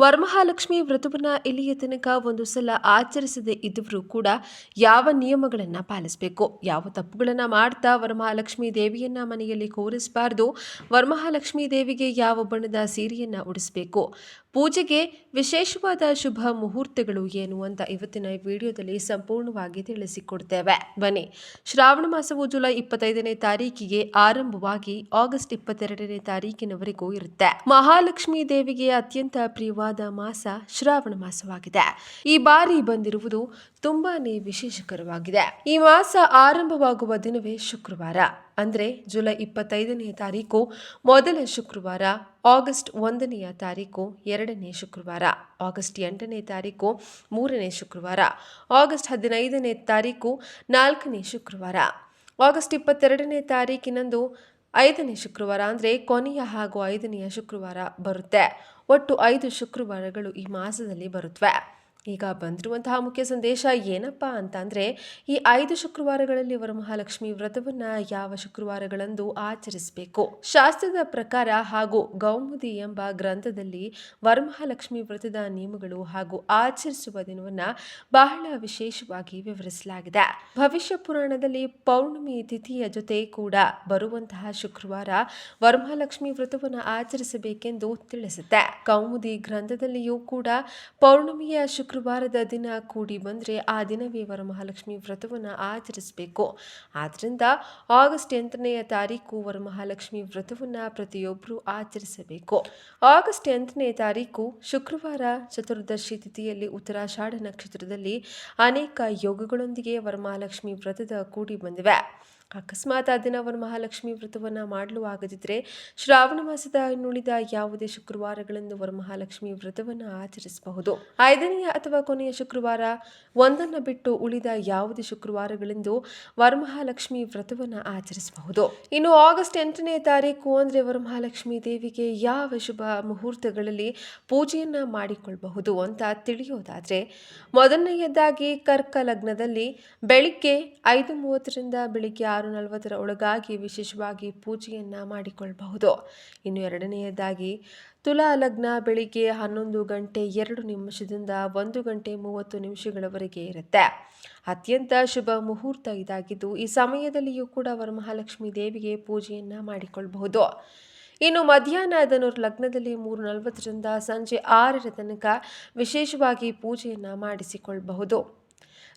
ವರಮಹಾಲಕ್ಷ್ಮಿ ವ್ರತವನ್ನ ಇಲ್ಲಿಯ ತನಕ ಒಂದು ಸಲ ಆಚರಿಸದೇ ಇದ್ದವರು ಕೂಡ ಯಾವ ನಿಯಮಗಳನ್ನು ಪಾಲಿಸಬೇಕು? ಯಾವ ತಪ್ಪುಗಳನ್ನು ಮಾಡ್ತಾ ವರಮಹಾಲಕ್ಷ್ಮಿ ದೇವಿಯನ್ನ ಮನೆಯಲ್ಲಿ ಕೂರಿಸಬಾರ್ದು? ವರಮಹಾಲಕ್ಷ್ಮಿ ದೇವಿಗೆ ಯಾವ ಬಣ್ಣದ ಸೀರೆಯನ್ನ ಉಡಿಸಬೇಕು? ಪೂಜೆಗೆ ವಿಶೇಷವಾದ ಶುಭ ಮುಹೂರ್ತಗಳು ಏನು ಅಂತ ಇವತ್ತಿನ ವಿಡಿಯೋದಲ್ಲಿ ಸಂಪೂರ್ಣವಾಗಿ ತಿಳಿಸಿಕೊಡ್ತೇವೆ. ಬನ್ನಿ, ಶ್ರಾವಣ ಮಾಸವು ಜುಲೈ ಇಪ್ಪತ್ತೈದನೇ ತಾರೀಕಿಗೆ ಆರಂಭವಾಗಿ ಆಗಸ್ಟ್ ಇಪ್ಪತ್ತೆರಡನೇ ತಾರೀಕಿನವರೆಗೂ ಇರುತ್ತೆ. ಮಹಾಲಕ್ಷ್ಮಿ ದೇವಿಗೆ ಅತ್ಯಂತ ಪ್ರಿಯವಾದ ಮಾಸ ಶ್ರಾವಣ ಮಾಸವಾಗಿದೆ. ಈ ಬಾರಿ ಬಂದಿರುವುದು ತುಂಬಾನೇ ವಿಶೇಷಕರವಾಗಿದೆ. ಈ ಮಾಸ ಆರಂಭವಾಗುವ ದಿನವೇ ಶುಕ್ರವಾರ. ಅಂದ್ರೆ ಜುಲೈ ಇಪ್ಪತ್ತೈದನೆಯ ತಾರೀಕು, ಮೊದಲ ಶುಕ್ರವಾರ, ಆಗಸ್ಟ್ ಒಂದನೆಯ ತಾರೀಕು, ಎರಡನೇ ಶುಕ್ರವಾರ. ಆಗಸ್ಟ್ ಎಂಟನೇ ತಾರೀಕು, ಮೂರನೇ ಶುಕ್ರವಾರ. ಆಗಸ್ಟ್ ಹದಿನೈದನೇ ತಾರೀಕು, ನಾಲ್ಕನೇ ಶುಕ್ರವಾರ. ಆಗಸ್ಟ್ ಇಪ್ಪತ್ತೆರಡನೇ ತಾರೀಕಿನಂದು ಐದನೇ ಶುಕ್ರವಾರ ಅಂದರೆ ಕೊನೆಯ ಹಾಗೂ ಐದನೆಯ ಶುಕ್ರವಾರ ಬರುತ್ತೆ. ಒಟ್ಟು ಐದು ಶುಕ್ರವಾರಗಳು ಈ ಮಾಸದಲ್ಲಿ ಬರುತ್ತವೆ ಈಗ ಬಂದಿರುವಂತಹ ಮುಖ್ಯ ಸಂದೇಶ ಏನಪ್ಪ ಅಂತಂದರೆ ಈ ಐದು ಶುಕ್ರವಾರಗಳಲ್ಲಿ ವರಮಹಾಲಕ್ಷ್ಮಿ ವ್ರತವನ್ನು ಯಾವ ಶುಕ್ರವಾರಗಳಂದು ಆಚರಿಸಬೇಕು? ಶಾಸ್ತ್ರದ ಪ್ರಕಾರ ಹಾಗೂ ಗೌಮುದಿ ಎಂಬ ಗ್ರಂಥದಲ್ಲಿ ವರಮಹಾಲಕ್ಷ್ಮಿ ವ್ರತದ ನಿಯಮಗಳು ಹಾಗೂ ಆಚರಿಸುವ ದಿನವನ್ನು ಬಹಳ ವಿಶೇಷವಾಗಿ ವಿವರಿಸಲಾಗಿದೆ. ಭವಿಷ್ಯ ಪುರಾಣದಲ್ಲಿ ಪೌರ್ಣಮಿ ತಿಥಿಯ ಜೊತೆ ಕೂಡ ಬರುವಂತಹ ಶುಕ್ರವಾರ ವರಮಹಾಲಕ್ಷ್ಮಿ ವ್ರತವನ್ನು ಆಚರಿಸಬೇಕೆಂದು ತಿಳಿಸುತ್ತೆ. ಕೌಮುದಿ ಗ್ರಂಥದಲ್ಲಿಯೂ ಕೂಡ ಪೌರ್ಣಮಿಯ ಶುಕ್ರವಾರದ ದಿನ ಕೂಡಿ ಬಂದರೆ ಆ ದಿನವೇ ವರಮಹಾಲಕ್ಷ್ಮಿ ವ್ರತವನ್ನು ಆಚರಿಸಬೇಕು. ಆದ್ದರಿಂದ ಆಗಸ್ಟ್ ಎಂಟನೆಯ ತಾರೀಕು ವರಮಹಾಲಕ್ಷ್ಮಿ ವ್ರತವನ್ನು ಪ್ರತಿಯೊಬ್ಬರು ಆಚರಿಸಬೇಕು. ಆಗಸ್ಟ್ ಎಂಟನೇ ತಾರೀಕು ಶುಕ್ರವಾರ ಚತುರ್ದಶಿ ತಿಥಿಯಲ್ಲಿ ಉತ್ತರಾಷಾಢ ನಕ್ಷತ್ರದಲ್ಲಿ ಅನೇಕ ಯೋಗಗಳೊಂದಿಗೆ ವರಮಹಾಲಕ್ಷ್ಮಿ ವ್ರತದ ಕೂಡಿ ಬಂದಿವೆ. ಅಕಸ್ಮಾತ್ ಆ ದಿನ ವರಮಹಾಲಕ್ಷ್ಮಿ ವ್ರತವನ್ನು ಮಾಡಲು ಆಗದಿದ್ದರೆ ಶ್ರಾವಣ ಮಾಸದ ಇನ್ನುಳಿದ ಯಾವುದೇ ಶುಕ್ರವಾರಗಳಂದು ವರಮಹಾಲಕ್ಷ್ಮಿ ವ್ರತವನ್ನು ಆಚರಿಸಬಹುದು. ಐದನೆಯ ಅಥವಾ ಕೊನೆಯ ಶುಕ್ರವಾರ ಒಂದನ್ನು ಬಿಟ್ಟು ಉಳಿದ ಯಾವುದೇ ಶುಕ್ರವಾರಗಳೆಂದು ವರಮಹಾಲಕ್ಷ್ಮಿ ವ್ರತವನ್ನು ಆಚರಿಸಬಹುದು. ಇನ್ನು ಆಗಸ್ಟ್ ಎಂಟನೇ ತಾರೀಕು ಅಂದರೆ ವರಮಹಾಲಕ್ಷ್ಮಿ ದೇವಿಗೆ ಯಾವ ಶುಭ ಮುಹೂರ್ತಗಳಲ್ಲಿ ಪೂಜೆಯನ್ನು ಮಾಡಿಕೊಳ್ಳಬಹುದು ಅಂತ ತಿಳಿಯೋದಾದರೆ ಮೊದಲನೆಯದಾಗಿ ಕರ್ಕ ಲಗ್ನದಲ್ಲಿ ಬೆಳಿಗ್ಗೆ ಐದು ಮೂವತ್ತರಿಂದ ಬೆಳಿಗ್ಗೆ ಆರು ನಲವತ್ತರ ಒಳಗಾಗಿ ವಿಶೇಷವಾಗಿ ಪೂಜೆಯನ್ನು ಮಾಡಿಕೊಳ್ಳಬಹುದು ಇನ್ನು ಎರಡನೆಯದಾಗಿ ತುಲಾ ಲಗ್ನ ಬೆಳಿಗ್ಗೆ ಹನ್ನೊಂದು ಗಂಟೆ ಎರಡು ನಿಮಿಷದಿಂದ ಒಂದು ಗಂಟೆ ಮೂವತ್ತು ನಿಮಿಷಗಳವರೆಗೆ ಇರುತ್ತೆ. ಅತ್ಯಂತ ಶುಭ ಮುಹೂರ್ತ ಇದಾಗಿದ್ದು ಈ ಸಮಯದಲ್ಲಿಯೂ ಕೂಡ ವರಮಹಾಲಕ್ಷ್ಮಿ ದೇವಿಗೆ ಪೂಜೆಯನ್ನು ಮಾಡಿಕೊಳ್ಳಬಹುದು ಇನ್ನು ಮಧ್ಯಾಹ್ನ ಅದನ್ನು ಲಗ್ನದಲ್ಲಿ ಮೂರು ನಲವತ್ತರಿಂದ ಸಂಜೆ ಆರರ ತನಕ ವಿಶೇಷವಾಗಿ ಪೂಜೆಯನ್ನು ಮಾಡಿಸಿಕೊಳ್ಳಬಹುದು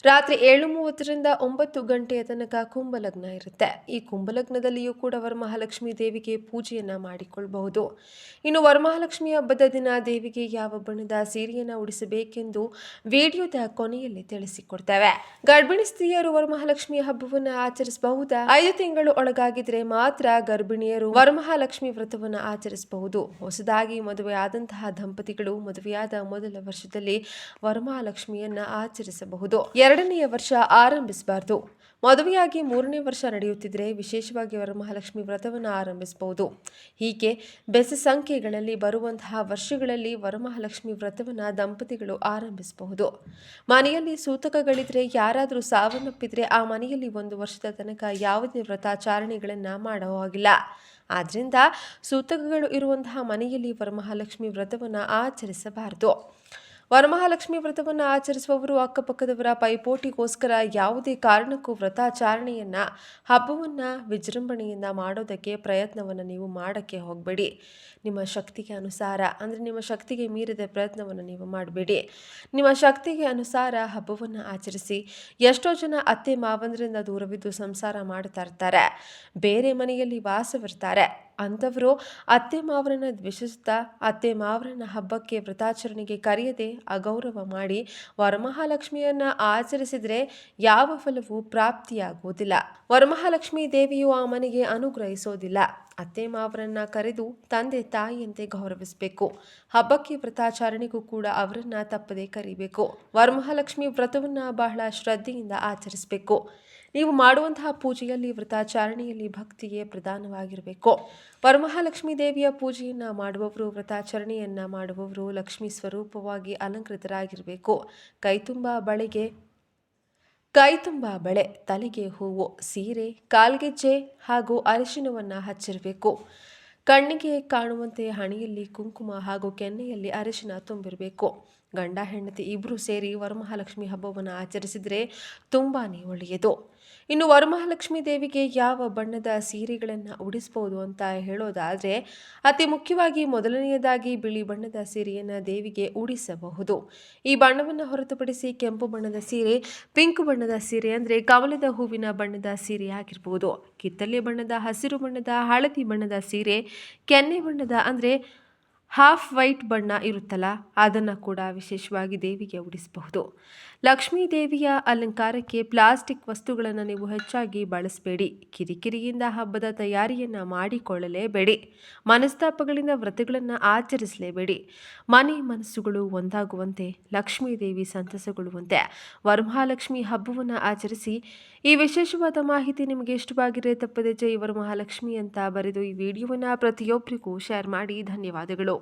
ರಾತ್ರಿ ಏಳು ಮೂವತ್ತರಿಂದ ಒಂಬತ್ತು ಗಂಟೆಯ ತನಕ ಕುಂಭಲಗ್ನ ಇರುತ್ತೆ. ಈ ಕುಂಭಲಗ್ನದಲ್ಲಿಯೂ ಕೂಡ ವರಮಹಾಲಕ್ಷ್ಮಿ ದೇವಿಗೆ ಪೂಜೆಯನ್ನು ಮಾಡಿಕೊಳ್ಳಬಹುದು ಇನ್ನು ವರಮಹಾಲಕ್ಷ್ಮಿ ಹಬ್ಬದ ದಿನ ದೇವಿಗೆ ಯಾವ ಬಣ್ಣದ ಸೀರೆಯನ್ನು ಉಡಿಸಬೇಕೆಂದು ವಿಡಿಯೋದ ಕೊನೆಯಲ್ಲಿ ತಿಳಿಸಿಕೊಡ್ತೇವೆ. ಗರ್ಭಿಣಿ ಸ್ತ್ರೀಯರು ವರಮಹಾಲಕ್ಷ್ಮಿ ಹಬ್ಬವನ್ನು ಆಚರಿಸಬಹುದಾ? ಐದು ತಿಂಗಳು ಒಳಗಾಗಿದ್ರೆ ಮಾತ್ರ ಗರ್ಭಿಣಿಯರು ವರಮಹಾಲಕ್ಷ್ಮಿ ವ್ರತವನ್ನು ಆಚರಿಸಬಹುದು. ಹೊಸದಾಗಿ ಮದುವೆ ಆದಂತಹ ದಂಪತಿಗಳು ಮದುವೆಯಾದ ಮೊದಲ ವರ್ಷದಲ್ಲಿ ವರಮಹಾಲಕ್ಷ್ಮಿಯನ್ನು ಆಚರಿಸಬಹುದು. ಎರಡನೆಯ ವರ್ಷ ಆರಂಭಿಸಬಾರ್ದು. ಮದುವೆಯಾಗಿ ಮೂರನೇ ವರ್ಷ ನಡೆಯುತ್ತಿದ್ದರೆ ವಿಶೇಷವಾಗಿ ವರಮಹಾಲಕ್ಷ್ಮಿ ವ್ರತವನ್ನು ಆರಂಭಿಸಬಹುದು. ಹೀಗೆ ಬೆಸ ಸಂಖ್ಯೆಗಳಲ್ಲಿ ಬರುವಂತಹ ವರ್ಷಗಳಲ್ಲಿ ವರಮಹಾಲಕ್ಷ್ಮಿ ವ್ರತವನ್ನು ದಂಪತಿಗಳು ಆರಂಭಿಸಬಹುದು. ಮನೆಯಲ್ಲಿ ಸೂತಕಗಳಿದ್ರೆ ಯಾರಾದರೂ ಸಾವನ್ನಪ್ಪಿದ್ರೆ ಆ ಮನೆಯಲ್ಲಿ ಒಂದು ವರ್ಷದ ತನಕ ಯಾವುದೇ ವ್ರತಾಚರಣೆಗಳನ್ನು ಮಾಡೋ ಹಾಗಿಲ್ಲ. ಆದ್ದರಿಂದ ಸೂತಕಗಳು ಇರುವಂತಹ ಮನೆಯಲ್ಲಿ ವರಮಹಾಲಕ್ಷ್ಮಿ ವ್ರತವನ್ನು ಆಚರಿಸಬಾರದು. ವರಮಹಾಲಕ್ಷ್ಮಿ ವ್ರತವನ್ನು ಆಚರಿಸುವವರು ಅಕ್ಕಪಕ್ಕದವರ ಪೈಪೋಟಿಗೋಸ್ಕರ ಯಾವುದೇ ಕಾರಣಕ್ಕೂ ವ್ರತಾಚರಣೆಯನ್ನ, ಹಬ್ಬವನ್ನು ವಿಜೃಂಭಣೆಯಿಂದ ಮಾಡೋದಕ್ಕೆ ಪ್ರಯತ್ನವನ್ನು ನೀವು ಮಾಡೋಕ್ಕೆ ಹೋಗಬೇಡಿ. ನಿಮ್ಮ ಶಕ್ತಿಗೆ ಅನುಸಾರ, ಅಂದರೆ ನಿಮ್ಮ ಶಕ್ತಿಗೆ ಮೀರಿದ ಪ್ರಯತ್ನವನ್ನು ನೀವು ಮಾಡಬೇಡಿ. ನಿಮ್ಮ ಶಕ್ತಿಗೆ ಅನುಸಾರ ಹಬ್ಬವನ್ನು ಆಚರಿಸಿ, ಎಷ್ಟೋ ಜನ ಅತ್ತೆ ಮಾವಂದರಿಂದ ದೂರವಿದ್ದು ಸಂಸಾರ ಮಾಡ್ತಾ ಇರ್ತಾರೆ. ಬೇರೆ ಮನೆಯಲ್ಲಿ ವಾಸವಿರ್ತಾರೆ. ಅಂಥವರು, ಅತ್ತೆ ಮಾವರನ್ನ ದ್ವೇಷಿಸುತ್ತಾ, ಅತ್ತೆ ಮಾವರನ್ನ ಹಬ್ಬಕ್ಕೆ ವ್ರತಾಚರಣೆಗೆ ಕರೆಯದೆ ಅಗೌರವ ಮಾಡಿ ವರಮಹಾಲಕ್ಷ್ಮಿಯನ್ನು ಆಚರಿಸಿದರೆ ಯಾವ ಫಲವೂ ಪ್ರಾಪ್ತಿಯಾಗುವುದಿಲ್ಲ. ವರಮಹಾಲಕ್ಷ್ಮಿ ದೇವಿಯು ಆ ಮನೆಗೆ ಅನುಗ್ರಹಿಸೋದಿಲ್ಲ. ಅತ್ತೆ ಮಾವರನ್ನ ಕರೆದು ತಂದೆ ತಾಯಿಯಂತೆ ಗೌರವಿಸಬೇಕು. ಹಬ್ಬಕ್ಕೆ ವ್ರತಾಚರಣೆಗೂ ಕೂಡ ಅವರನ್ನ ತಪ್ಪದೆ ಕರಿಬೇಕು. ವರಮಹಾಲಕ್ಷ್ಮಿ ವ್ರತವನ್ನ ಬಹಳ ಶ್ರದ್ಧೆಯಿಂದ ಆಚರಿಸಬೇಕು. ನೀವು ಮಾಡುವಂತಹ ಪೂಜೆಯಲ್ಲಿ, ವ್ರತಾಚರಣೆಯಲ್ಲಿ ಭಕ್ತಿಗೆ ಪ್ರಧಾನವಾಗಿರಬೇಕು. ವರಮಹಾಲಕ್ಷ್ಮಿ ದೇವಿಯ ಪೂಜೆಯನ್ನು ಮಾಡುವವರು, ವ್ರತಾಚರಣೆಯನ್ನು ಮಾಡುವವರು ಲಕ್ಷ್ಮೀ ಸ್ವರೂಪವಾಗಿ ಅಲಂಕೃತರಾಗಿರಬೇಕು. ಕೈತುಂಬ ಬಳೆಗೆ ಕೈ ತುಂಬ ಬಳೆ, ತಲೆಗೆ ಹೂವು, ಸೀರೆ, ಕಾಲ್ಗೆಜ್ಜೆ ಹಾಗೂ ಅರಿಶಿನವನ್ನು ಹಚ್ಚಿರಬೇಕು. ಕಣ್ಣಿಗೆ ಕಾಣುವಂತೆ ಹಣೆಯಲ್ಲಿ ಕುಂಕುಮ ಹಾಗೂ ಕೆನ್ನೆಯಲ್ಲಿ ಅರಿಶಿನ ತುಂಬಿರಬೇಕು. ಗಂಡ, ಹೆಂಡತಿ ಇಬ್ಬರು ಸೇರಿ ವರಮಹಾಲಕ್ಷ್ಮಿ ಹಬ್ಬವನ್ನು ಆಚರಿಸಿದರೆ ತುಂಬಾ ಒಳ್ಳೆಯದು. ಇನ್ನು ವರಮಹಾಲಕ್ಷ್ಮಿ ದೇವಿಗೆ ಯಾವ ಬಣ್ಣದ ಸೀರೆಗಳನ್ನು ಉಡಿಸ್ಬೋದು ಅಂತ ಹೇಳೋದಾದರೆ, ಅತಿ ಮುಖ್ಯವಾಗಿ ಮೊದಲನೆಯದಾಗಿ ಬಿಳಿ ಬಣ್ಣದ ಸೀರೆಯನ್ನು ದೇವಿಗೆ ಉಡಿಸಬಹುದು. ಈ ಬಣ್ಣವನ್ನು ಹೊರತುಪಡಿಸಿ ಕೆಂಪು ಬಣ್ಣದ ಸೀರೆ, ಪಿಂಕ್ ಬಣ್ಣದ ಸೀರೆ ಅಂದರೆ ಕಮಲದ ಹೂವಿನ ಬಣ್ಣದ ಸೀರೆ ಆಗಿರ್ಬೋದು. ಕಿತ್ತಳೆ ಬಣ್ಣದ, ಹಸಿರು ಬಣ್ಣದ, ಹಳದಿ ಬಣ್ಣದ ಸೀರೆ, ಕೆನ್ನೆ ಬಣ್ಣದ ಅಂದರೆ ಹಾಫ್ ವೈಟ್ ಬಣ್ಣ ಇರುತ್ತಲ್ಲ, ಅದನ್ನು ಕೂಡ ವಿಶೇಷವಾಗಿ ದೇವಿಗೆ ಉಡಿಸಬಹುದು. ಲಕ್ಷ್ಮೀ ದೇವಿಯ ಅಲಂಕಾರಕ್ಕೆ ಪ್ಲಾಸ್ಟಿಕ್ ವಸ್ತುಗಳನ್ನು ನೀವು ಹೆಚ್ಚಾಗಿ ಬಳಸಬೇಡಿ. ಕಿರಿಕಿರಿಯಿಂದ ಹಬ್ಬದ ತಯಾರಿಯನ್ನು ಮಾಡಿಕೊಳ್ಳಲೇಬೇಡಿ. ಮನಸ್ತಾಪಗಳಿಂದ ವ್ರತಗಳನ್ನು ಆಚರಿಸಲೇಬೇಡಿ. ಮನೆ ಮನಸ್ಸುಗಳು ಒಂದಾಗುವಂತೆ ಲಕ್ಷ್ಮೀ ದೇವಿ ಸಂತಸಗೊಳ್ಳುವಂತೆ ವರಮಹಾಲಕ್ಷ್ಮಿ ಹಬ್ಬವನ್ನು ಆಚರಿಸಿ. ಈ ವಿಶೇಷವಾದ ಮಾಹಿತಿ ನಿಮಗೆ ಇಷ್ಟವಾಗಿದೆ ತಪ್ಪದೆ ಜೈ ವರಮಹಾಲಕ್ಷ್ಮಿ ಅಂತ ಬರೆದು ಈ ವಿಡಿಯೋವನ್ನು ಪ್ರತಿಯೊಬ್ಬರಿಗೂ ಶೇರ್ ಮಾಡಿ. ಧನ್ಯವಾದಗಳು.